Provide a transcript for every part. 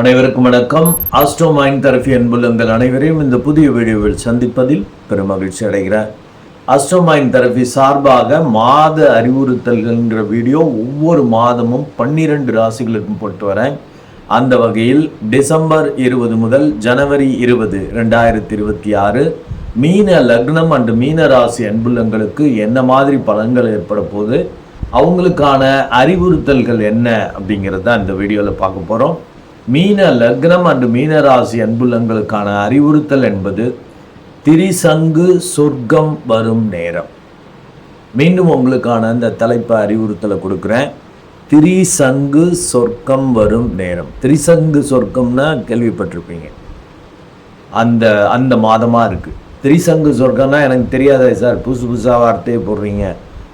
அனைவருக்கும் வணக்கம். Astro mind therapy அன்புள்ளங்கள் அனைவரையும் இந்த புதிய வீடியோவில் சந்திப்பதில் பெரும் மகிழ்ச்சி அடைகிறேன். ஆஸ்ட்ரோ மைண்ட் தெரபி சார்பாக மாத அறிவுறுத்தல்கள்ங்கிற வீடியோ ஒவ்வொரு மாதமும் பன்னிரண்டு ராசிகளுக்கும் போட்டு வரேன். அந்த வகையில் டிசம்பர் இருபது முதல் ஜனவரி இருபது ரெண்டாயிரத்தி இருபத்தி ஆறு மீன லக்னம் அண்டு மீன ராசி அன்புள்ளங்களுக்கு என்ன மாதிரி பலன்கள் ஏற்பட போகுது? அவங்களுக்கான அறிவுறுத்தல்கள் என்ன அப்படிங்கிறத இந்த வீடியோவில் பார்க்க போகிறோம் மீன லக்னம் அண்டு மீனராசி அன்புள்ளங்களுக்கான அறிவுறுத்தல் என்பது திரிசங்கு சொர்க்கம் வரும் நேரம். மீண்டும் உங்களுக்கான அந்த தலைப்பு அறிவுறுத்தலை கொடுக்குறேன். திரிசங்கு சொர்க்கம் வரும் நேரம். திரிசங்கு சொர்க்கம்னா கேள்விப்பட்டிருப்பீங்க. அந்த அந்த மாதமாக இருக்குது திரிசங்கு சொர்க்கம்னா எனக்கு தெரியாதே சார். புதுசு புதுசாக வார்த்தையை போடுறீங்க.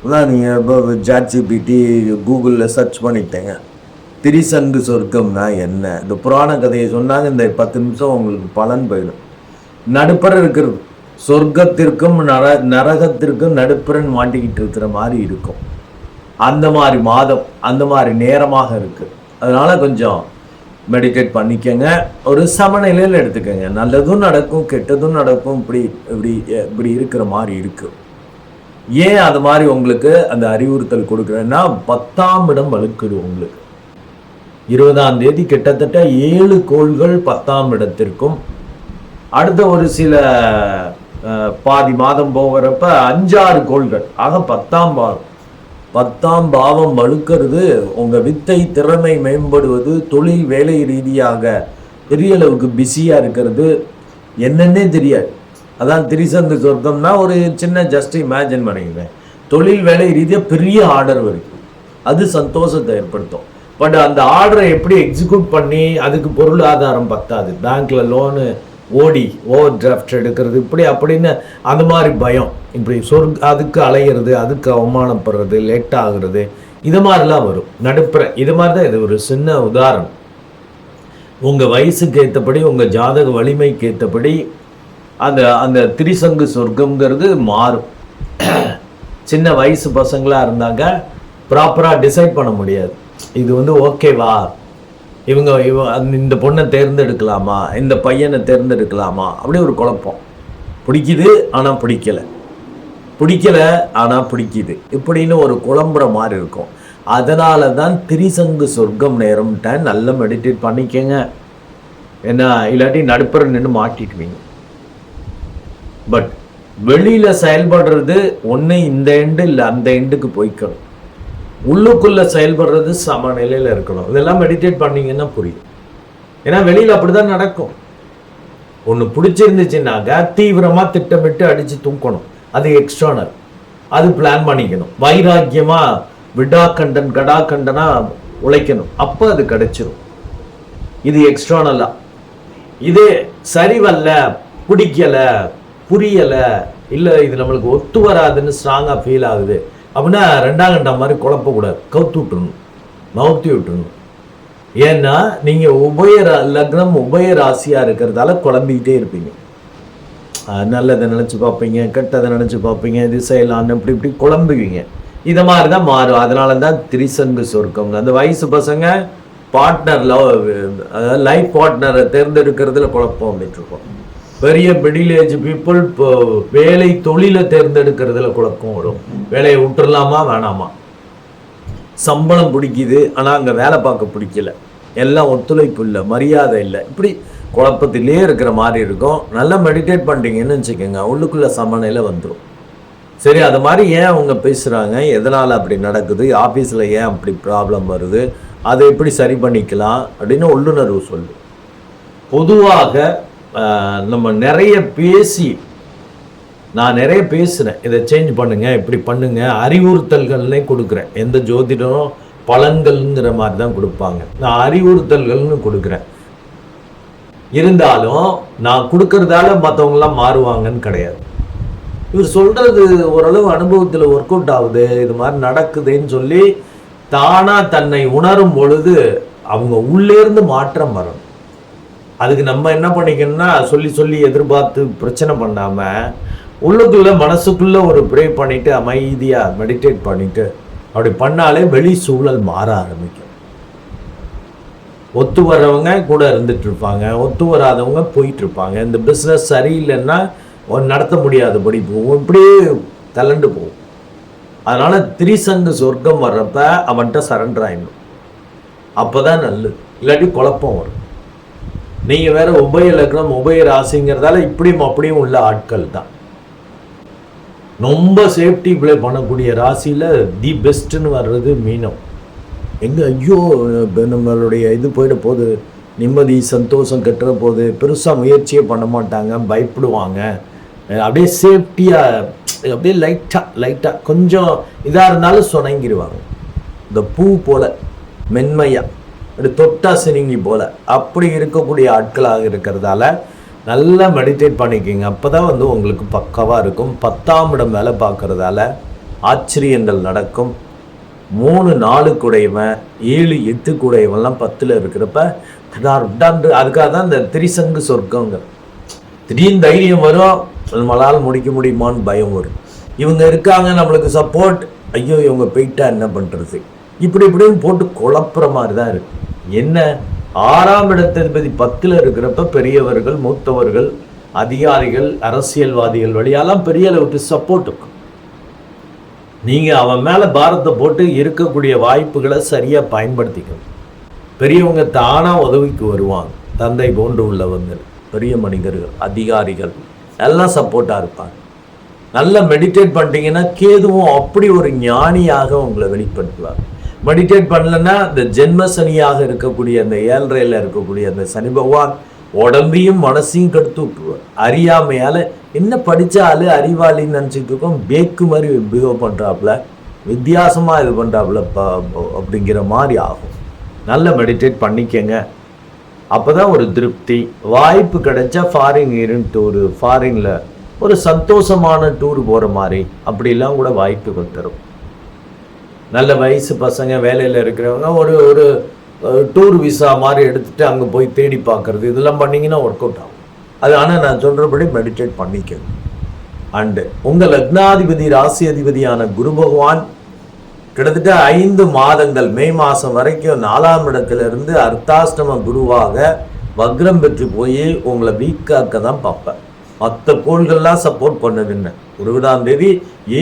அதான் நீங்கள் இப்போ ஜாட்ஜிபிடி கூகுளில் சர்ச் பண்ணிட்டேங்க. திரிசங்கு சொர்க்கம்னா என்ன? இந்த புராண கதையை சொன்னாங்க இந்த பத்து நிமிஷம் உங்களுக்கு பலன் போயிடும். நடுப்பற இருக்கிறது. சொர்க்கத்திற்கும் நர நரகத்திற்கும் நடுப்பரன் மாட்டிக்கிட்டு இருக்கிற மாதிரி இருக்கும். அந்த மாதிரி மாதம் அந்த மாதிரி நேரமாக இருக்குது அதனால் கொஞ்சம் மெடிடேட் பண்ணிக்கோங்க. ஒரு சமநிலையில் எடுத்துக்கோங்க. நல்லதும் நடக்கும் கெட்டதும் நடக்கும் இப்படி இப்படி இப்படி இருக்கிற மாதிரி இருக்குது ஏன் அது மாதிரி உங்களுக்கு அந்த அறிவுறுத்தல் கொடுக்குறேன்னா பத்தாம் இடம் வலுக்குது உங்களுக்கு. இருபதாம் தேதி கிட்டத்தட்ட ஏழு கோள்கள் பத்தாம் இடத்திற்கும் அடுத்த ஒரு சில பாதி மாதம் போகிறப்ப அஞ்சாறு கோள்கள் ஆக பத்தாம் பாவம். பத்தாம் பாவம் வலுக்கிறது உங்கள் வித்தை திறமை மேம்படுவது தொழில் வேலை ரீதியாக பெரிய அளவுக்கு பிஸியாக இருக்கிறது என்னன்னே தெரியாது. அதான் திரிசந்து சொர்க்கம்னா ஒரு சின்ன ஜஸ்ட் இமேஜின் பண்ணிக்கிறேன். தொழில் வேலை ரீதியாக பெரிய ஆர்டர் வருது அது சந்தோஷத்தை ஏற்படுத்தும். பட் அந்த ஆர்டரை எப்படி எக்ஸிக்யூட் பண்ணி அதுக்கு பொருளாதாரம் பத்தாது. பேங்க்கில் லோனு ஓடி ஓவர் டிராஃப்ட் எடுக்கிறது இப்படி அப்படின்னு அந்த மாதிரி பயம். இப்படி சொர்க் அதுக்கு அலையிறது அதுக்கு அவமானப்படுறது லேட் ஆகுறது இது மாதிரிலாம் வரும். நடுப்புற இது மாதிரி தான் இது ஒரு சின்ன உதாரணம். உங்கள் வயசுக்கு ஏற்றபடி உங்கள் ஜாதக வலிமைக்கு ஏற்றபடி அந்த அந்த திரிசங்கு சொர்க்கங்கிறது மாறும். சின்ன வயசு பசங்களாக இருந்தாங்க ப்ராப்பராக டிசைட் பண்ண முடியாது. இது வந்து ஓகேவா இவங்க இவ அந்த- இந்த பொண்ணை தேர்ந்தெடுக்கலாமா? இந்த பையனை தேர்ந்தெடுக்கலாமா? அப்படி ஒரு குழப்பம். பிடிக்குது ஆனால் பிடிக்கல. பிடிக்கல ஆனால் பிடிக்குது. இப்படின்னு ஒரு குழம்புற மாதிரி இருக்கும். அதனால தான் திரிசங்கு சொர்க்கம் நேரம்ட்ட நல்லா மெடிடேட் பண்ணிக்கங்க. ஏன்னா இல்லாட்டி நடுப்புற நின்று மாட்டிக்குவீங்க பட் வெளியில செயல்படுறது ஒன்று இந்த எண்டு இல்லை அந்த எண்டுக்கு போய்க்கணும். உள்ளுக்குள்ள செயல்படுறது சமநிலையில் இருக்கணும். இதெல்லாம் மெடிடேட் பண்ணீங்கன்னா புரியும். ஏன்னா வெளியில அப்படிதான் நடக்கும். ஒன்று பிடிச்சிருந்துச்சுன்னாக்கா தீவிரமா திட்டமிட்டு அடிச்சு தூக்கணும். அது எக்ஸ்டர்னல் அது பிளான் பண்ணிக்கணும். வைராக்கியமா விடா கண்டன் உழைக்கணும். அப்போ அது கிடைச்சிரும். இது எக்ஸ்டர்னலாக இது சரிவல்ல பிடிக்கலை புரியலை இல்லை இது நம்மளுக்கு ஒத்து வராதுன்னு ஸ்ட்ராங்காக ஃபீல் ஆகுது. அப்படின்னா ரெண்டாம் கண்டா மாதிரி குழப்பக்கூடாது கவுத்து விட்டுறணும். நவுத்தி விட்டுருணும் ஏன்னா நீங்கள் உபய லக்னம் உபய ராசியாக இருக்கிறதால குழம்பிக்கிட்டே இருப்பீங்க. நல்லதை நினச்சி பார்ப்பீங்க கெட்டதை நினச்சி பார்ப்பீங்க இது செய்யலான்னு இப்படி இப்படி குழம்புவீங்க. இதை மாதிரி தான் மாறும். அதனால தான் திரிசங்கு சொர்க்கம். அந்த வயசு பசங்க பார்ட்னர் லவ் அதாவது லைஃப் பார்ட்னரை தேர்ந்தெடுக்கிறதுல குழப்பம் அப்படின்ட்டு இருக்கோம். பெரிய மிடில் ஏஜ் பீப்புள் இப்போ வேலை தொழிலை தேர்ந்தெடுக்கிறதுல குழப்பம் வரும். வேலையை விட்டுடலாமா வேணாமா? சம்பளம் பிடிக்குது ஆனால் அங்கே வேலை பார்க்க பிடிக்கல. எல்லாம் ஒத்துழைப்பு இல்லை மரியாதை இல்லை. இப்படி குழப்பத்திலே இருக்கிற மாதிரி இருக்கும். நல்லா மெடிடேட் பண்ணிட்டீங்கன்னு வச்சுக்கோங்க உள்ளுக்குள்ள சமநிலை வந்துடும் சரி அது மாதிரி ஏன் அவங்க பேசுகிறாங்க எதனால் அப்படி நடக்குது? ஆஃபீஸில் ஏன் அப்படி ப்ராப்ளம் வருது? அதை எப்படி சரி பண்ணிக்கலாம்? அப்படின்னு உள்ளுணர்வு சொல்லு. பொதுவாக நம்ம நிறைய பேசி நான் நிறைய பேசுகிறேன் இதை சேஞ்ச் பண்ணுங்க இப்படி பண்ணுங்க அறிவுறுத்தல்கள்னே கொடுக்குறேன். எந்த ஜோதிடரும் பலன்கள்ங்கிற மாதிரி தான் கொடுப்பாங்க. நான் அறிவுறுத்தல்கள்னு கொடுக்குறேன். இருந்தாலும் நான் கொடுக்கறதால மற்றவங்களாம் மாறுவாங்கன்னு கிடையாது. இவர் சொல்றது ஓரளவு அனுபவத்தில் ஒர்க் அவுட் ஆகுது இது மாதிரி நடக்குதுன்னு சொல்லி தானா தன்னை உணரும் பொழுது அவங்க உள்ளேருந்து மாற்றம் வரணும். அதுக்கு நம்ம என்ன பண்ணிக்கணும்னா சொல்லி சொல்லி எதிர்பார்த்து பிரச்சனை பண்ணாம உள்ளுக்குள்ள மனசுக்குள்ள ஒரு ப்ரே பண்ணிட்டு அமைதியா மெடிடேட் பண்ணிட்டு அப்படி பண்ணாலே வெளி சூழல் மாற ஆரம்பிக்கும். ஒத்து வர்றவங்க கூட இருந்துட்டு இருப்பாங்க. ஒத்து வராதவங்க போயிட்டு இருப்பாங்க. இந்த பிஸ்னஸ் சரியில்லைன்னா நடத்த முடியாதபடி போகும். இப்படியே தள்ளண்டு போகும். அதனால திரிசங்கு சொர்க்கம் வர்றப்ப அவன்கிட்ட சரண்டர் அப்போ தான் நல்லது. இல்லாட்டி குழப்பம் வரும். நீங்கள் வேற உபய லக்னம் உபய ராசிங்கிறதால இப்படியும் அப்படியும் உள்ள ஆட்கள் தான். ரொம்ப சேஃப்டி ப்ளே பண்ணக்கூடிய ராசியில தி பெஸ்ட்டுன்னு வர்றது மீனம். எங்கே ஐயோ நம்மளுடைய இது போயிட போகுது. நிம்மதி சந்தோஷம் கட்டுற போது பெருசாக முயற்சியே பண்ண மாட்டாங்க பயப்படுவாங்க. அப்படியே சேஃப்டியாக அப்படியே லைட்டாக லைட்டாக கொஞ்சம் இதாக இருந்தாலும் சுணங்கிடுவாங்க இந்த பூ போல மென்மையாக அப்படி தொட்டா சினிங்கி போல. அப்படி இருக்கக்கூடிய ஆட்களாக இருக்கிறதால நல்லா மெடிடேட் பண்ணிக்கோங்க. அப்போ தான் வந்து உங்களுக்கு பக்காவாக இருக்கும். பத்தாம் இடம் வேலை பார்க்குறதால ஆச்சரியங்கள் நடக்கும். மூணு நாலு கூடையவன் ஏழு எட்டு குடையவன்லாம் பத்தில் இருக்கிறப்ப அதான் அதுக்காக தான் இந்த திரிசங்கு சொர்க்கங்க. திடீர்னு தைரியம் வரும். நம்மளால் முடிக்க முடியுமான்னு பயம் வரும். இவங்க இருக்காங்க நம்மளுக்கு சப்போர்ட் ஐயோ இவங்க போயிட்டா என்ன பண்ணுறது இப்படி இப்படின்னு போட்டு குழப்புற மாதிரி தான் இருக்குது என்ன? ஆறாம் இடத்ததிபதி பத்தில் இருக்கிறப்ப பெரியவர்கள் மூத்தவர்கள் அதிகாரிகள் அரசியல்வாதிகள் வழியாலாம் பெரிய அளவுக்கு சப்போர்ட் இருக்கும் நீங்க அவன் மேல பாரத்தை போட்டு இருக்கக்கூடிய வாய்ப்புகளை சரியா பயன்படுத்திக்கணும். பெரியவங்க தானா உதவிக்கு வருவாங்க. தந்தை போன்று உள்ளவங்க பெரிய மனிதர்கள் அதிகாரிகள் எல்லாம் சப்போர்ட்டா இருப்பாங்க. நல்லா மெடிடேட் பண்ணிட்டீங்கன்னா கேதுவும் அப்படி ஒரு ஞானியாக உங்களை வெளிப்படுத்துவார். மெடிடேட் பண்ணலன்னா இந்த ஜென்ம சனியாக இருக்கக்கூடிய அந்த ஏழ்றையில் இருக்கக்கூடிய அந்த சனி பகவான் உடம்பையும் மனசையும் கெடுத்து விட்டுருவார் என்ன படித்தாலும் அறிவாளின்னு நினச்சிட்டு இருக்கோம். பேக்கு மாதிரி பிஹேவ் பண்ணுறாப்புல வித்தியாசமாக இது பண்ணுறாப்புல ப- அப்படிங்கிற மாதிரி ஆகும். நல்ல மெடிடேட் பண்ணிக்கங்க. அப்பதான் ஒரு திருப்தி. வாய்ப்பு கிடைச்சா ஃபாரின் இருந்து டூரு ஃபாரினில் ஒரு சந்தோஷமான டூர் போகிற மாதிரி. அப்படிலாம் கூட வாய்ப்புகள் தரும். நல்ல வயசு பசங்க வேலையில் இருக்கிறவங்க ஒரு ஒரு டூர் விசா மாதிரி எடுத்துகிட்டு அங்கே போய் தேடி பார்க்குறது இதெல்லாம் பண்ணிங்கன்னா ஒர்க் அவுட் ஆகும். அது ஆனால் நான் சொல்கிறபடி மெடிடேட் பண்ணிக்கணும் அண்டு உங்கள் லக்னாதிபதி ராசி அதிபதியான குரு பகவான் கிட்டத்தட்ட ஐந்து மாதங்கள் மே மாதம் வரைக்கும் நாலாம் இடத்துலேருந்து அர்த்தாஷ்டம குருவாக வக்ரம் பெற்று போய் உங்களை வீக்காக்க தான் பார்ப்பேன் மற்ற கோள்கள்லாம் சப்போர்ட் பண்ணுதுன்னு இருபதாம் தேதி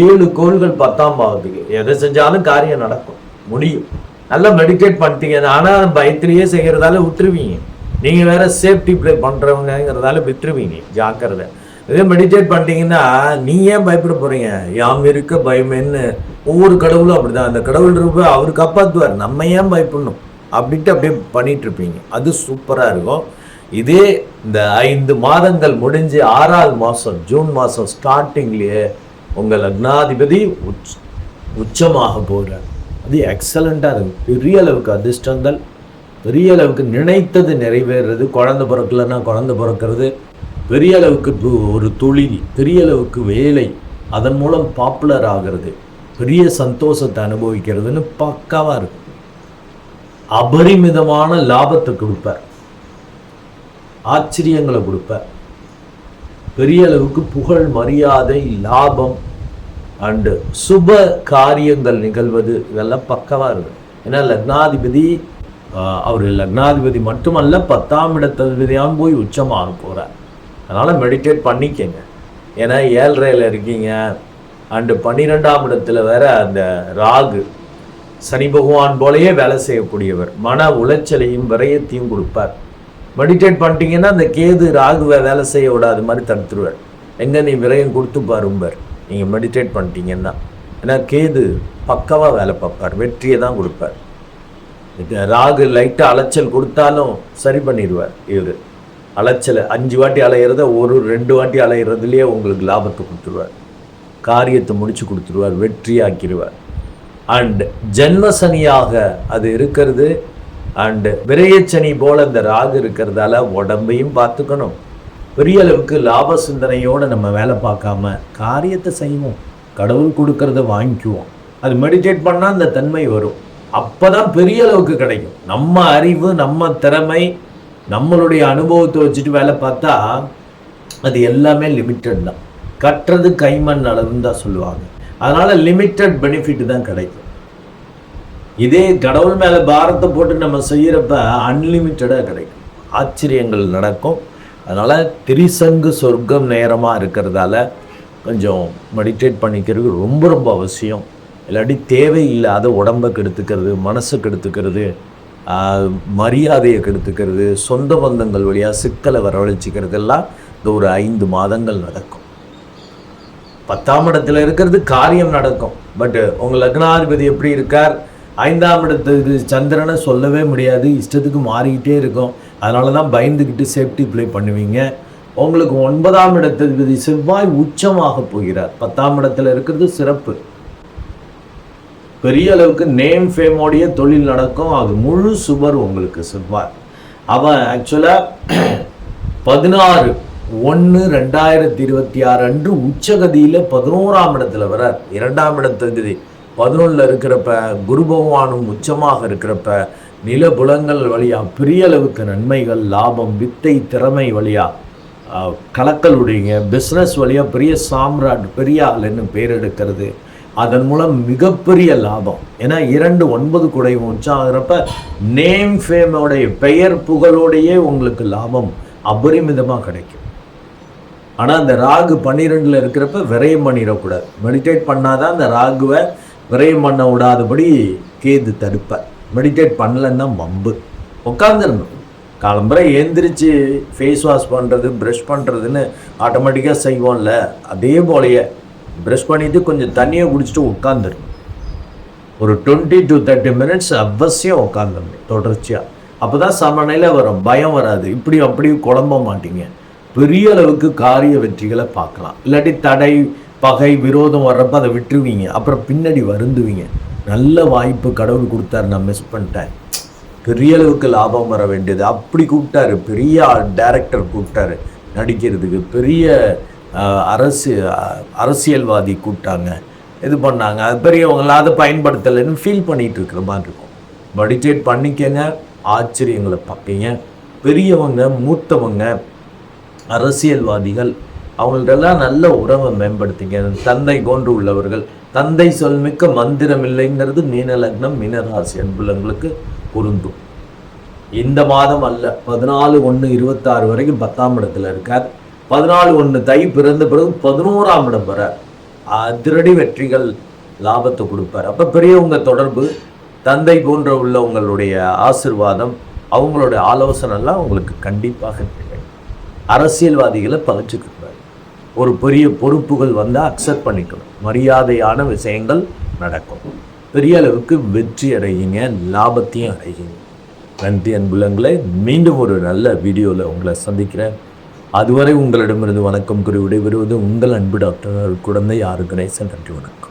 ஏழு கோள்கள் பத்தாம் பாவத்துக்கு எதை செஞ்சாலும் காரியம் நடக்கும். முடியும். நல்லா மெடிடேட் பண்ணிட்டீங்க. ஆனால் பயத்திலேயே செய்கிறதால விட்டுருவீங்க. நீங்கள் வேற சேஃப்டி ப்ளே பண்ணுறவங்கிறதால விட்டுருவீங்க. ஜாக்கிரதை. இதே மெடிடேட் பண்ணிட்டீங்கன்னா நீ ஏன் பயப்பட போகிறீங்க யாம் இருக்க பயமேன்னு ஒவ்வொரு கடவுளும் அப்படிதான். அந்த கடவுள் இருப்ப அவர் காப்பாற்றுவார் நம்ம ஏன் பயப்படணும்? அப்படின்ட்டு அப்படியே பண்ணிகிட்ருப்பீங்க அது சூப்பராக இருக்கும். இதே இந்த ஐந்து மாதங்கள் முடிஞ்சு ஆறாவது மாதம் ஜூன் மாதம் ஸ்டார்டிங்லேயே உங்கள் லக்னாதிபதி உச் உச்சமாக போகிறார் அது எக்ஸலண்ட்டாக இருக்கு. பெரிய அளவுக்கு அதிர்ஷ்டங்கள் பெரிய அளவுக்கு நினைத்தது நிறைவேறுறது. குழந்தை பிறக்கலன்னா குழந்த பிறக்கிறது. பெரிய அளவுக்கு ஒரு தொழில் பெரிய அளவுக்கு வேலை அதன் மூலம் பாப்புலர் ஆகிறது. பெரிய சந்தோஷத்தை அனுபவிக்கிறதுன்னு பக்காவா இருக்கும் அபரிமிதமான லாபத்தை கொடுப்பார். ஆச்சரியங்களை கொடுப்பார் பெரிய அளவுக்கு புகழ் மரியாதை லாபம் அண்டு சுப காரியங்கள் நிகழ்வது இதெல்லாம் பக்கவாக இருக்கு. ஏன்னா லக்னாதிபதி அவர் லக்னாதிபதி மட்டுமல்ல பத்தாம் இடத்ததிபதியாகவும் போய் உச்சமாக போகிறார் அதனால் மெடிடேட் பண்ணிக்கங்க. ஏன்னா ஏழ்றையில் இருக்கீங்க. அண்டு பன்னிரெண்டாம் இடத்துல வேற அந்த ராகு சனி பகவான் போலயே வேலை செய்யக்கூடியவர். மன உளைச்சலையும் விரயத்தையும் கொடுப்பார். மெடிடேட் பண்ணிட்டீங்கன்னா அந்த கேது ராகுவை வேலை செய்ய விடாத மாதிரி தடுத்துருவார். எங்கே நீ விரயம் கொடுத்து பாரும்பார் நீங்கள் மெடிடேட் பண்ணிட்டீங்கன்னா. ஏன்னா கேது பக்கவாக வேலை பார்ப்பார். வெற்றியை தான் கொடுப்பார். இது ராகு லைட்டாக அலைச்சல் கொடுத்தாலும் சரி பண்ணிடுவார் இவர். அலைச்சலை அஞ்சு வாட்டி அலையிறத ஒரு ரெண்டு வாட்டி அலையிறதுலேயே உங்களுக்கு லாபத்தை கொடுத்துருவார். காரியத்தை முடிச்சு கொடுத்துருவார். வெற்றியாக்கிடுவார். அண்ட் ஜென்மசனியாக அது இருக்கிறது. அண்டு விரயச்சனி போல இந்த ராகு இருக்கிறதால உடம்பையும் பார்த்துக்கணும். பெரிய அளவுக்கு லாப சிந்தனையோடு நம்ம வேலை பார்க்காம காரியத்தை செய்வோம். கடவுள் கொடுக்கறத வாங்கிக்குவோம். அது மெடிடேட் பண்ணால் அந்த தன்மை வரும். அப்போ தான் பெரிய அளவுக்கு கிடைக்கும். நம்ம அறிவு நம்ம திறமை நம்மளுடைய அனுபவத்தை வச்சுட்டு வேலை பார்த்தா அது எல்லாமே லிமிட்டட் தான். கட்டுறது கைமண் அளவுன்னு தான் சொல்லுவாங்க. அதனால் லிமிட்டட் பெனிஃபிட் தான் கிடைக்கும். இதே கடவுள் மேலே பாரத்தை போட்டு நம்ம செய்கிறப்ப அன்லிமிட்டடாக கிடைக்கும். ஆச்சரியங்கள் நடக்கும். அதனால் திரிசங்கு சொர்க்கம் நேரமாக இருக்கிறதால கொஞ்சம் மெடிடேட் பண்ணிக்கிறது ரொம்ப ரொம்ப அவசியம். இல்லாட்டி தேவையில்லாத உடம்பை கெடுத்துக்கிறது மனசை கெடுத்துக்கிறது மரியாதையை கெடுத்துக்கிறது சொந்த பந்தங்கள் வழியாக சிக்கலை வரவழைச்சிக்கிறது எல்லாம் இந்த ஒரு ஐந்து மாதங்கள் நடக்கும். பத்தாம் இடத்துல இருக்கிறது காரியம் நடக்கும். பட்டு உங்கள் லக்னாதிபதி எப்படி இருக்கார்? ஐந்தாம் இடத்துக்கு சந்திரனை சொல்லவே முடியாது. இஷ்டத்துக்கு மாறிக்கிட்டே இருக்கும். அதனால தான் பயந்துக்கிட்டு சேஃப்டி ப்ளே பண்ணுவீங்க. உங்களுக்கு ஒன்பதாம் இடத்ததிபதி செவ்வாய் உச்சமாக போகிறார். பத்தாம் இடத்துல இருக்கிறது சிறப்பு. பெரிய அளவுக்கு நேம் ஃபேமோடைய தொழில் நடக்கும். அது முழு சுவர் உங்களுக்கு செவ்வாய். அவன் ஆக்சுவலாக பதினாறு ஒன்று ரெண்டாயிரத்தி இருபத்தி ஆறு அன்று உச்சகதியில் பதினோராம் இடத்துல வரார் இரண்டாம் இடத்ததிபதி பதினொன்றில் இருக்கிறப்ப குரு பகவானும் உச்சமாக இருக்கிறப்ப நிலபுலங்கள் வழியா பெரிய அளவுக்கு நன்மைகள் லாபம் வித்தை திறமை வழியா ஆஹ், கலக்கலுடையங்க பிஸ்னஸ் வழியா பெரிய சாம்ராட் பெரிய ஆளுன்னு பேர் எடுக்கிறது. அதன் மூலம் மிகப்பெரிய லாபம். ஏன்னா இரண்டு ஒன்பது குடையும் உற்சாகிறப்ப நேம் ஃபேமோடைய பெயர் புகழோடையே உங்களுக்கு லாபம் அபரிமிதமாக கிடைக்கும். ஆனால் அந்த ராகு பன்னிரெண்டில் இருக்கிறப்ப விரயம் பண்ணிடக்கூடாது. மெடிடேட் பண்ணாதான் அந்த ராகுவை விரயம் பண்ண விடாதபடி கேது தடுப்பார் மெடிடேட் பண்ணலன்னா மம்பு உட்காந்துருந்தோம் காலம்பரை ஏந்திரிச்சு ஃபேஸ் வாஷ் பண்ணுறது ப்ரஷ் பண்ணுறதுன்னு ஆட்டோமேட்டிக்காக செய்வோம்ல அதே போலயே ப்ரஷ் பண்ணிவிட்டு கொஞ்சம் தண்ணியை குடிச்சிட்டு உட்காந்துடணும் ஒரு டுவெண்ட்டி டு தேர்ட்டி மினிட்ஸ் அவசியம் உட்காந்துடணும் தொடர்ச்சியாக அப்போ தான் சமநிலையில் வரும் பயம் வராது. இப்படி அப்படியும் குழம்ப மாட்டீங்க. பெரிய அளவுக்கு காரிய வெற்றிகளை பார்க்கலாம். இல்லாட்டி தடை பகை விரோதம் வர்றப்ப அதை விட்டுருவீங்க. அப்புறம் பின்னாடி வருந்துவீங்க. நல்ல வாய்ப்பு கடவுள் கொடுத்தாரு நான் மிஸ் பண்ணிட்டேன். பெரிய அளவுக்கு லாபம் வர வேண்டியது. அப்படி கூப்பிட்டாரு. பெரிய டைரக்டர் கூப்பிட்டாரு. நடிக்கிறதுக்கு பெரிய அரசு அரசியல்வாதி கூப்பிட்டாங்க. இது பண்ணாங்க. அது பெரியவங்கள அதை பயன்படுத்தலைன்னு ஃபீல் பண்ணிகிட்டு இருக்கிற மாதிரி இருக்கும். மெடிடேட் பண்ணிக்கங்க. ஆச்சரியங்களை பார்க்கிங்க பெரியவங்க மூத்தவங்க அரசியல்வாதிகள் அவங்கள்ட்டெல்லாம் நல்ல உறவை மேம்படுத்திங்க. தந்தை போன்று உள்ளவர்கள். தந்தை சொல்மிக்க மந்திரம் இல்லைங்கிறது மீனலக்னம் மீனராசி அன்புலங்களுக்கு பொருந்தும். இந்த மாதம் அல்ல பதினாலு ஒன்று இருபத்தாறு வரைக்கும் பத்தாம் இடத்துல இருக்கார். பதினாலு ஒன்று தை பிறந்த பிறகு பதினோராம் இடம் வர அதிரடி வெற்றிகள் லாபத்தை கொடுப்பார். அப்போ பெரியவங்க தொடர்பு தந்தை போன்ற உள்ள உங்களுடைய ஆசிர்வாதம் அவங்களுடைய ஆலோசனைலாம் உங்களுக்கு கண்டிப்பாக அரசியல்வாதிகளை பகிச்சுக்கிறார் ஒரு பெரிய பொறுப்புகள் வந்தால் அக்செப்ட் பண்ணிக்கணும். மரியாதையான விஷயங்கள் நடக்கும். பெரிய அளவுக்கு வெற்றி அடையுங்க லாபத்தையும் அடையுங்க. நன்றி அன்புலங்களை மீண்டும் ஒரு நல்ல வீடியோவில் உங்களை சந்திக்கிறேன். அதுவரை உங்களிடமிருந்து வணக்கம் கூறி விடைபெறுவது உங்கள் அன்பு டாக்டர் குழந்தை ஆறு கணேசன். நன்றி வணக்கம்.